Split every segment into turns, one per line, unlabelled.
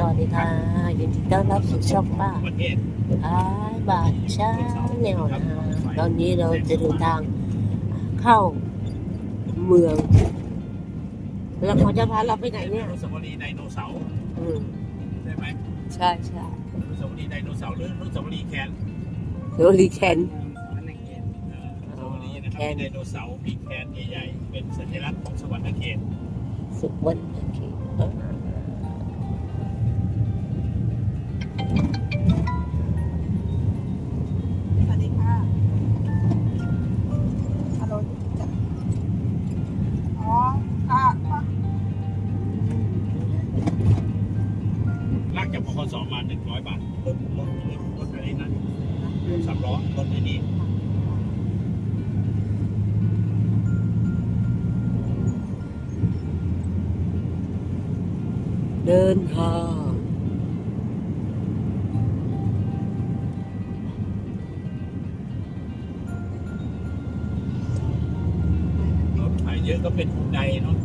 สวัสดีค่ะยินดีต้อนรับสู่ช่องป้า
ประเทศ
ท้ายบาทช้าแนวนะตอนนี้เราจะเดินทางเข้าเมือง แล้วเขาจะพาเราไปไหนเนี่ย
อนุสาวรีย์ไดโนเสาร์
อืม
ใช่ไหม
ใช่ใช่
อนุสาวรีย์ไดโนเสาร์หรืออนุสาวรีย์แคน
โรลีแคน
เอ่ออนุสาวรีย์นะครับมีไดโนเสาร์มีแคนใหญ่ๆเป็นสัญลักษณ์ของสวรรค์เขต
สุวรรณเขต เดินทาง
รถขายเยอะก็เป็นหุ่นใดเนาะ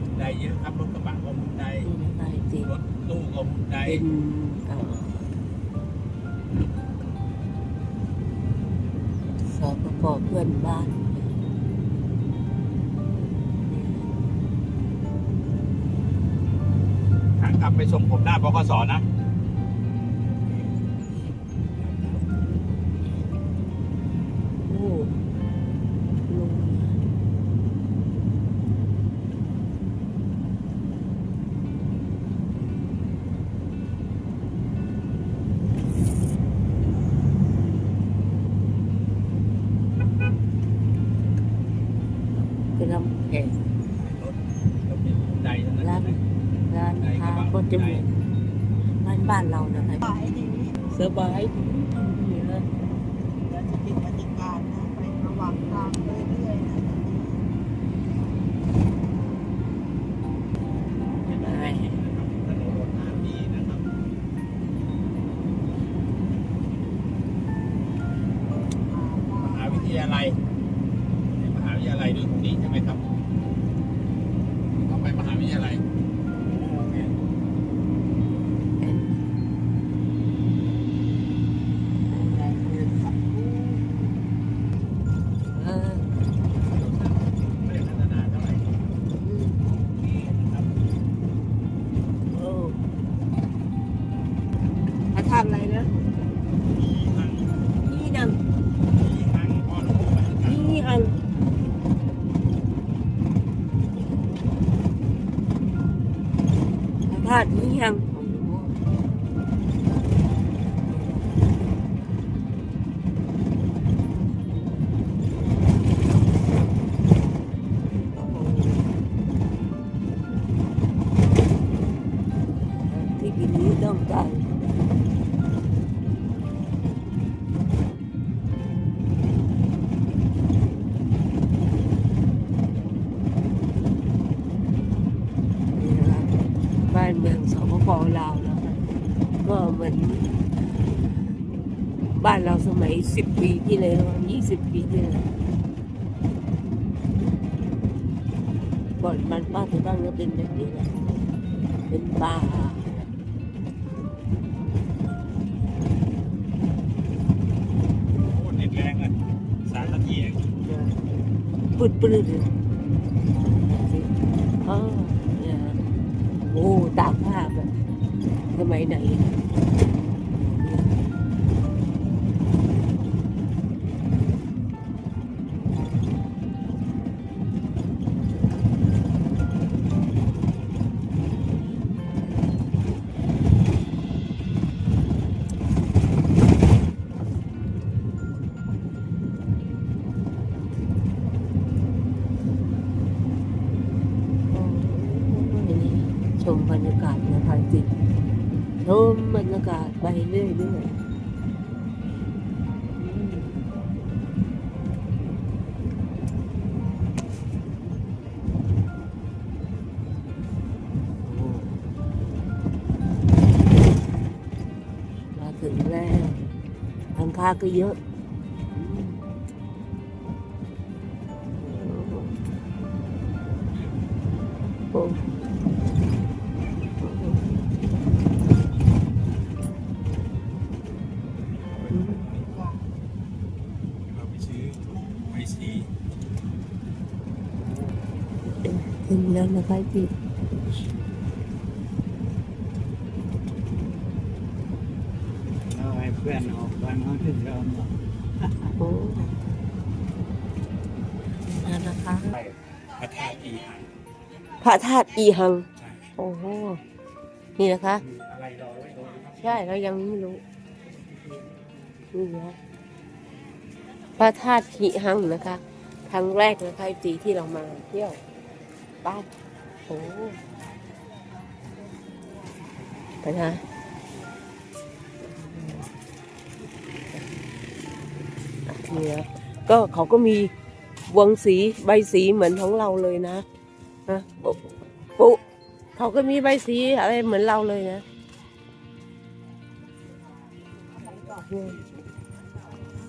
หุ่นใดเยอะครับรถกระบะก็หุ่นใด
ที่ไหนสิ
รถตู้ก็หุ่นใด
เป็นเอ่อสปปเพื่อนบ้าน
ขับไปส่งผมหน้าบกสนะ
ก็จะเหมือนบ้านบ้านเรานะคะ
สายดี
สบายดีนะ
เดี๋ยวจะติดบรรยากาศนะไประหว่างทางเรื่อย
อัน
พาดนี้ยัง ปปลาวนะคะก็เหมือนบ้านเราสมัยสิบปีที่แล้วยี่สิบปีที่แล้วก่อนมันป้าที่บ้านก็เป็นแบบนี้แหละเป็นป่า
โอ้เน็ตแรงเลยสามนาทีเอง
ปืดปืดเลยเออเนี่ยโอ้ตากผ้า แบบ รรยากาศไปเรื่อยๆมาถึงแล้วทางค้าก็เยอะโอ้ สีขึ้นแล้วแล้วค่อยปิด
เราให้เพื่อนออกไปน้องที่เดิมหรอ
โอ้นั่นนะคะ
พระธาตุอีหัง
พระธาตุอีหัง โอ้โห นี่นะคะ ใช่เรายังไม่รู้นี่นะ พระธาตุหิหังนะคะ ครั้งแรกนะคะจีที่เรามาเที่ยวบ้านโอ้ไปนะนี่นะก็เขาก็มีวงสีใบสีเหมือนของเราเลยนะนะปุ๊ปุ๊เขาก็มีใบสีอะไรเหมือนเราเลยนะ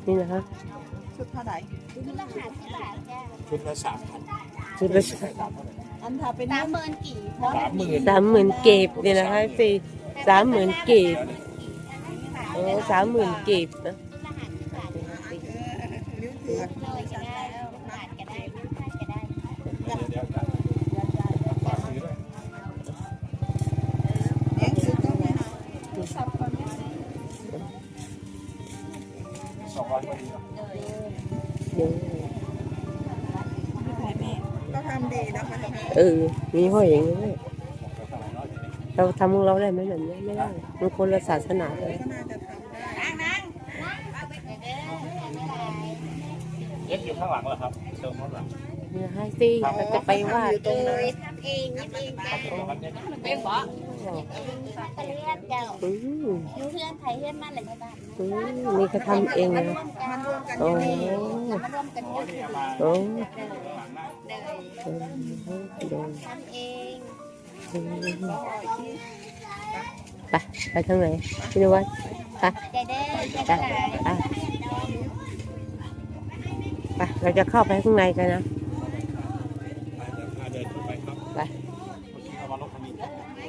นี่นะคะ
ชุดเท่าไหร่
ชุดละสามพัน
ชุดละ
อันถ้าเป็น
สามหมื่นกี่
สามหมื่น
สามหมื่นเก็บนี่นะคะสี่สามหมื่นเก็บโอ้สามหมื่นเก็บนะ
นิ้วถือ
เลยก็ได้บาทก็ได้บาทก็ได้
เดี๋ยวเดี๋ยวกันฝากซื้อด้วย
เลี้ยงซื้อก็ไม่หาสับคนนี้
สองร้อยพอดีครับ
เดี๋ยว
ก็ทำดีนะคะ
เออ มีห้อยอย่างนี้ด้วยเราทำของเราได้ไหมแบบนี้ไม่ได้มันคนละศาสนาเลย
ก็น่าจะทำได้
เย็บอยู่ข้างหลังเหรอครับเติมข้างหลัง
นี่นะคะสิเราจะไปวาด
เลยทำเองทำเองจ้ะ
เป็นบ อ
ไปเรียนเจ้า
อืม
เพื่อนไทยเพื่อนมันอะไรบ้าง
อืมนี่ก็ทำเอง
มา
นะ
ร่วมกัน
มันรวมกัน
โอ้
อยู่นี่
มาร่วมกันเยอะ
โอ้
เลย
เออเดิน
ทำเอง
ไปไปทางไหนพี่นวัด
ใจเด้อใจ
ไป
ได้
ไปไปเราจะเข้าไปข้างในกันนะ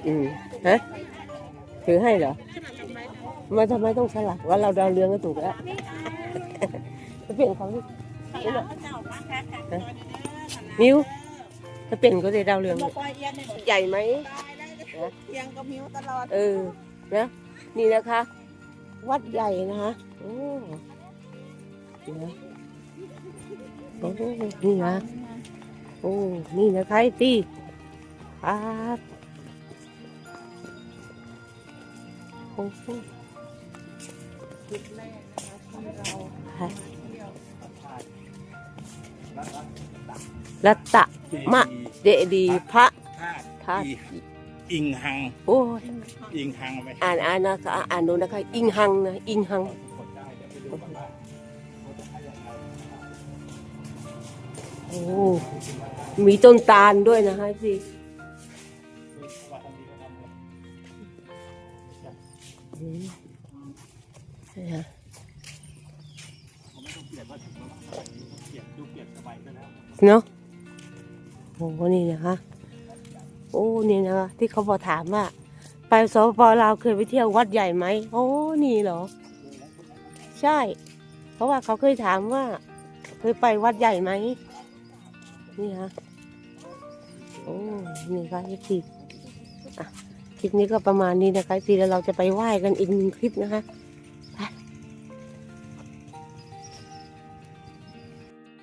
อืม
ฮะถือให้เหรอมาทำไมต้องสลักว่าเราดาวเรืองก็ถูกแล้วจะเปลี่ยนเขาดิ
เจ้าเจ้ามาค่ะค่ะ
มิวจะเปลี่ยนก็ได้ดาวเรือง
มาปล่อยเอียนใน
ใหญ่ไหม
ตายได้เลยเทียงกับหิวตลอด
เออนะนี่นะคะ วัดใหญ่นะคะโอ้นี่นะโอ้นี่นะโอ้นี่นะคะไอ้ตี ครับโอ้โหค่ะรัตตะมะเดดีพระ
ธาตุ
ธาตุ
อีอิงหัง
โอ้ย
อิงหังไหม
อ่านอ่านนะคะอ่านดูนะคะ อิงหังนะอิงหัง
กดได้เดี๋ยวไปดูกันว่าเขาจะให้ยังไง
โอ้มีต้นตาลด้วยนะคะสิ
ปแล้วเนาะ
โอ้นี่นะคะโอ้นี่นะคะที่เขาบอกถามว่า ไปสปปลาวเคยไปเที่ยววัดใหญ่ไหมโอ้นี่เหรอ ใช่ เพราะว่าเขาเคยถามว่า เคยไปวัดใหญ่ไหมนี่ฮะโอ้นี่ค่ะคลิปอะ คลิปนี้ก็ประมาณนี้นะคะทีแล้วเราจะไปไหว้กันอีกหนึ่งคลิปนะคะ